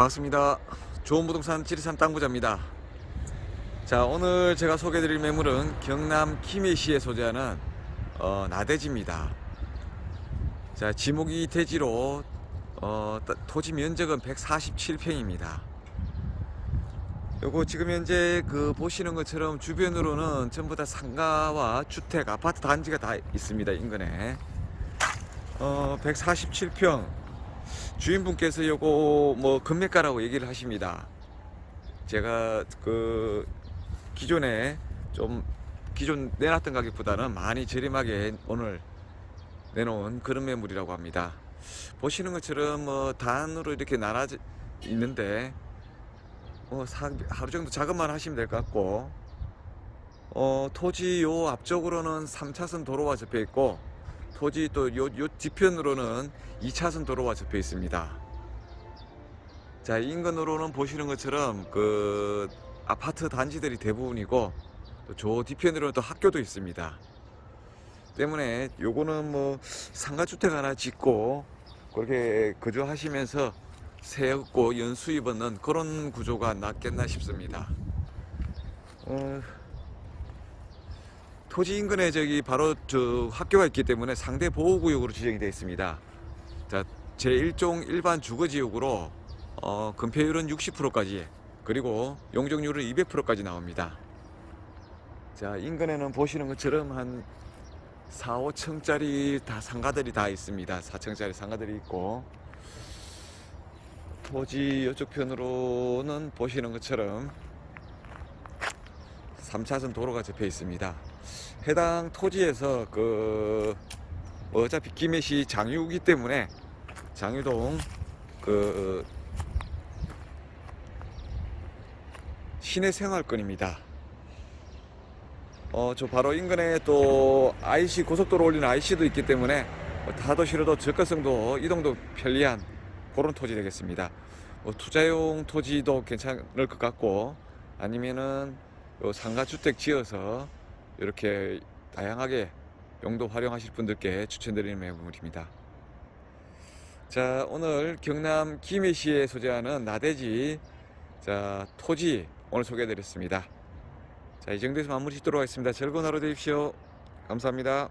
반갑습니다. 좋은 부동산 지리산 땅부자입니다. 자, 오늘 제가 소개해드릴 매물은 경남 김해시에 소재하는 어, 나대지입니다. 자, 지목이 대지로 어, 따- 토지 면적은 147평입니다. 요거 지금 현재 그 보시는 것처럼 주변으로는 전부 다 상가와 주택, 아파트 단지가 다 있습니다. 인근에. 어, 147평. 주인분께서 요거 뭐 금매가라고 얘기를 하십니다. 제가 그 기존에 좀 기존 내놨던 가격보다는 많이 저렴하게 오늘 내놓은 그런 매물이라고 합니다. 보시는 것처럼 뭐 단으로 이렇게 나눠져 있는데 어, 사- 하루 정도 작업만 하시면 될 것 같고 어, 토지 요 앞쪽으로는 3차선 도로가 접혀 있고 토지 또 요 요 뒤편으로는 2차선 도로가 접혀 있습니다. 자 인근으로는 보시는 것처럼 그 아파트 단지들이 대부분이고 또 저 뒤편으로는 또 학교도 있습니다. 때문에 요거는 뭐 상가주택 하나 짓고 그렇게 거주하시면서 세업고 연수입 얻는 그런 구조가 낫겠나 싶습니다. 어, 토지 인근에 저기 바로 저 학교가 있기 때문에 상대 보호구역으로 지정이 되어 있습니다. 자, 제1종 일반 주거지역으로 어, 건폐율은 60%까지 그리고 용적률은 200%까지 나옵니다. 자, 인근에는 보시는 것처럼 한 4, 5층짜리 다 상가들이 다 있습니다. 4층짜리 상가들이 있고 토지 이쪽 편으로는 보시는 것처럼 3차선 도로가 접해 있습니다. 해당 토지에서 그 어차피 김해시 장유기 때문에 장유동 그 시내 생활권입니다. 어, 저 바로 인근에 또 IC 고속도로 올리는 IC도 있기 때문에 뭐 타도시로도 접근성도 이동도 편리한 그런 토지 되겠습니다. 뭐 투자용 토지도 괜찮을 것 같고 아니면은 요 상가 주택 지어서 이렇게 다양하게 용도 활용하실 분들께 추천드리는 매물입니다. 자, 오늘 경남 김해시에 소재하는 나대지 자, 토지 오늘 소개해 드렸습니다. 자, 이 정도에서 마무리 짓도록 하겠습니다. 즐거운 하루 되십시오. 감사합니다.